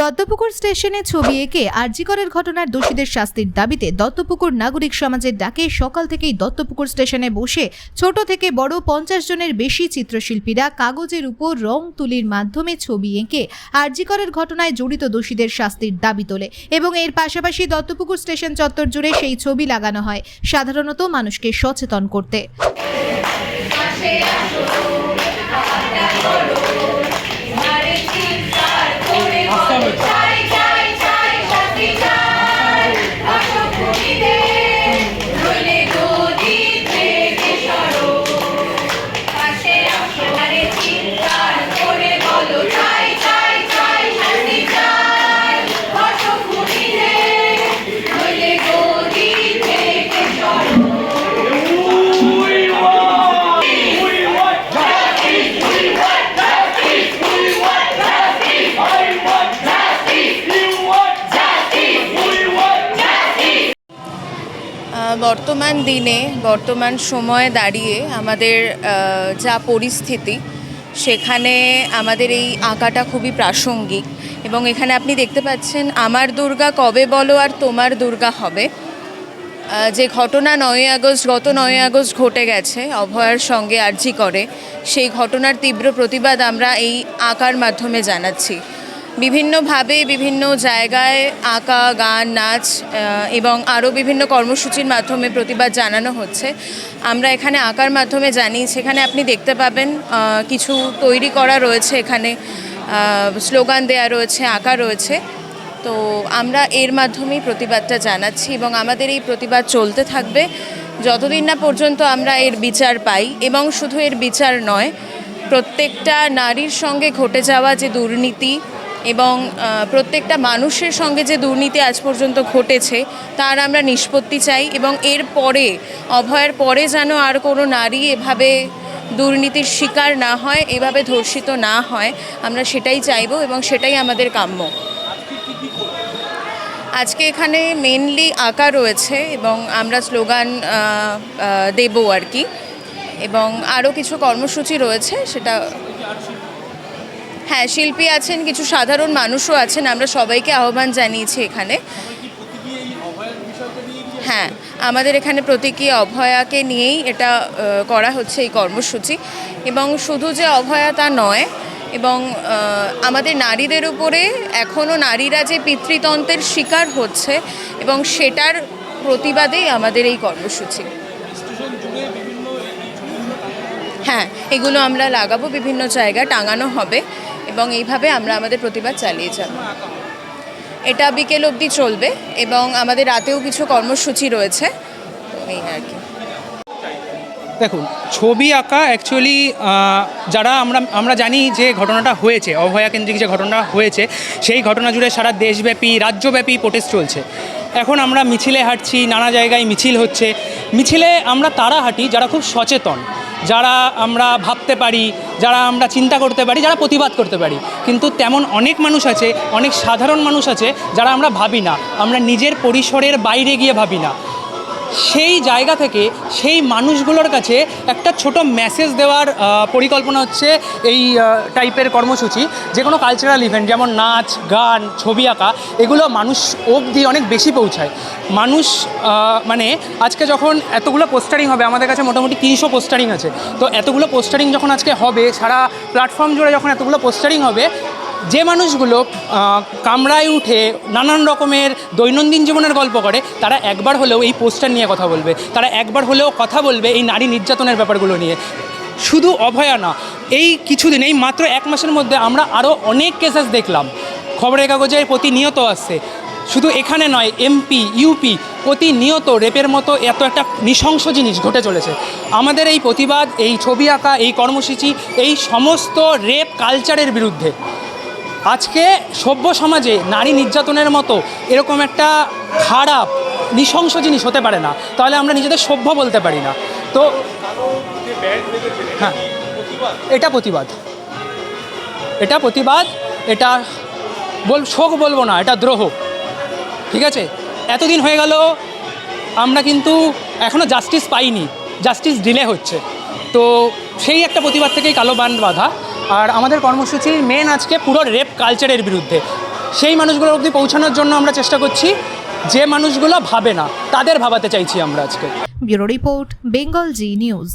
দত্তপুকুর স্টেশনে ছবি এঁকে আরজিকরের ঘটনার দোষীদের শাস্তির দাবিতে দত্তপুকুর নাগরিক সমাজের ডাকে সকাল থেকেই দত্তপুকুর স্টেশনে বসে ছোট থেকে বড় পঞ্চাশ জনের বেশি চিত্রশিল্পীরা কাগজের উপর রং তুলির মাধ্যমে ছবি এঁকে আরজিকরের ঘটনায় জড়িত দোষীদের শাস্তির দাবি তোলে এবং এর পাশাপাশি দত্তপুকুর স্টেশন চত্বর জুড়ে সেই ছবি লাগানো হয়, সাধারণত মানুষকে সচেতন করতে। বর্তমান দিনে, বর্তমান সময়ে দাঁড়িয়ে আমাদের যা পরিস্থিতি, সেখানে আমাদের এই আঁকাটা খুবই প্রাসঙ্গিক। এবং এখানে আপনি দেখতে পাচ্ছেন, আমার দুর্গা কবে বলো আর তোমার দুর্গা হবে? যে ঘটনা নয় আগস্ট, গত নয় আগস্ট ঘটে গেছে, অভয়ার সঙ্গে আর্জি করে, সেই ঘটনার তীব্র প্রতিবাদ আমরা এই আঁকার মাধ্যমে জানাচ্ছি। বিভিন্নভাবে বিভিন্ন জায়গায় আঁকা, গান, নাচ এবং আরও বিভিন্ন কর্মসূচির মাধ্যমে প্রতিবাদ জানানো হচ্ছে। আমরা এখানে আঁকার মাধ্যমে জানি, সেখানে আপনি দেখতে পাবেন কিছু তৈরি করা রয়েছে এখানে স্লোগান দেয়া রয়েছে, আঁকা রয়েছে। তো আমরা এর মাধ্যমেই প্রতিবাদটা জানাচ্ছি এবং আমাদের এই প্রতিবাদ চলতে থাকবে। যতদিন না পর্যন্ত আমরা এর বিচার পাই, এবং শুধু এর বিচার নয়, প্রত্যেকটা নারীর সঙ্গে ঘটে যাওয়া যে দুর্নীতি এবং প্রত্যেকটা মানুষের সঙ্গে যে দুর্নীতি আজ পর্যন্ত ঘটেছে, তার আমরা নিষ্পত্তি চাই এবং এর পরে, অভয়ের পরে যেন আর কোনো নারী এভাবে দুর্নীতির শিকার না হয়, এভাবে ধর্ষিত না হয়, আমরা সেটাই চাইব এবং সেটাই আমাদের কাম্য। আজকে এখানে মেনলি আঁকা রয়েছে এবং আমরা স্লোগান দেব আর কি। এবং আরও কিছু কর্মসূচি রয়েছে, সেটা হ্যাঁ শিল্পী আছেন, কিছু সাধারণ মানুষও আছেন, আমরা সবাইকে আহ্বান জানিয়েছি এখানে। হ্যাঁ আমাদের এখানে প্রতীকী অভয়াকে নিয়েই এটা করা হচ্ছে এই কর্মসূচি। এবং শুধু যে অভয়া তা নয়, এবং আমাদের নারীদের উপরে এখনও নারীরা যে পিতৃতন্ত্রের শিকার হচ্ছে, এবং সেটার প্রতিবাদেই আমাদের এই কর্মসূচি। হ্যাঁ এগুলো আমরা লাগাবো, বিভিন্ন জায়গায় টাঙানো হবে। এবং এইভাবে আমরা আমাদের প্রতিবাদ চালিয়ে যাব। এটা বিকেল অবধি চলবে এবং আমাদের রাতেও কিছু কর্মসূচি রয়েছে। এই আর কি। দেখুন, ছবি আঁকা অ্যাকচুয়ালি যারা আমরা আমরা জানি যে ঘটনাটা হয়েছে অভয়া কেন্দ্রিক যে ঘটনা হয়েছে, সেই ঘটনা জুড়ে সারা দেশব্যাপী, রাজ্যব্যাপী প্রোটেস্ট চলছে। এখন আমরা মিছিলে হাঁটছি, নানা জায়গায় মিছিল হচ্ছে। মিছিলে আমরা তারা হাঁটি, যারা খুব সচেতন, যারা আমরা ভাবতে পারি, যারা আমরা চিন্তা করতে পারি, যারা প্রতিবাদ করতে পারি। কিন্তু তেমন অনেক মানুষ আছে, অনেক সাধারণ মানুষ আছে, যারা আমরা ভাবি না। আমরা নিজের পরিসরের বাইরে গিয়ে ভাবি না। সেই জায়গা থেকে সেই মানুষগুলোর কাছে একটা ছোট মেসেজ দেওয়ার পরিকল্পনা হচ্ছে এই টাইপের কর্মসূচি। যে কোনো কালচারাল ইভেন্ট যেমন নাচ, গান, ছবি আঁকা, এগুলো মানুষ অবধি অনেক বেশি পৌঁছায়। মানুষ মানে আজকে যখন এতগুলো পোস্টারিং হবে, আমাদের কাছে মোটামুটি তিনশো পোস্টারিং আছে। তো এতগুলো পোস্টারিং যখন আজকে হবে, সারা প্ল্যাটফর্ম জুড়ে যখন এতগুলো পোস্টারিং হবে যে মানুষগুলো কামড়ায় উঠে নানান রকমের দৈনন্দিন জীবনের গল্প করে, তারা একবার হলেও এই পোস্টার নিয়ে কথা বলবে। তারা একবার হলেও কথা বলবে এই নারী নির্যাতনের ব্যাপারগুলো নিয়ে। শুধু অভয়া না, এই কিছুদিন, এই মাত্র এক মাসের মধ্যে আমরা আরও অনেক কেসেস দেখলাম। খবরের কাগজে প্রতিনিয়ত আসছে। শুধু এখানে নয় এমপি ইউপি প্রতিনিয়ত রেপের মতো এত একটা নৃশংস জিনিস ঘটে চলেছে। আমাদের এই প্রতিবাদ, এই ছবি আঁকা, এই কর্মসূচি, এই সমস্ত রেপ কালচারের বিরুদ্ধে। আজকে সভ্য সমাজে নারী নির্যাতনের মতো এরকম একটা খারাপ, নৃশংস জিনিস হতে পারে না। তাহলে আমরা নিজেদের সভ্য বলতে পারি না। তো হ্যাঁ এটা প্রতিবাদ। এটা প্রতিবাদ, এটা বল, শোক বলব না, এটা দ্রোহ। ঠিক আছে? এতদিন হয়ে গেল, আমরা কিন্তু এখনও জাস্টিস পাইনি। জাস্টিস ডিলে হচ্ছে। তো সেই একটা প্রতিবাদ থেকেই কালো বান বাঁধা। আর আমাদের কর্মসূচির মেন আজকে পুরো রেপ কালচারের বিরুদ্ধে। সেই মানুষগুলো অবধি পৌঁছানোর জন্য আমরা চেষ্টা করছি, যে মানুষগুলো ভাবে না, তাদের ভাবাতে চাইছি আমরা আজকে। Bureau report, Bengal Zee News.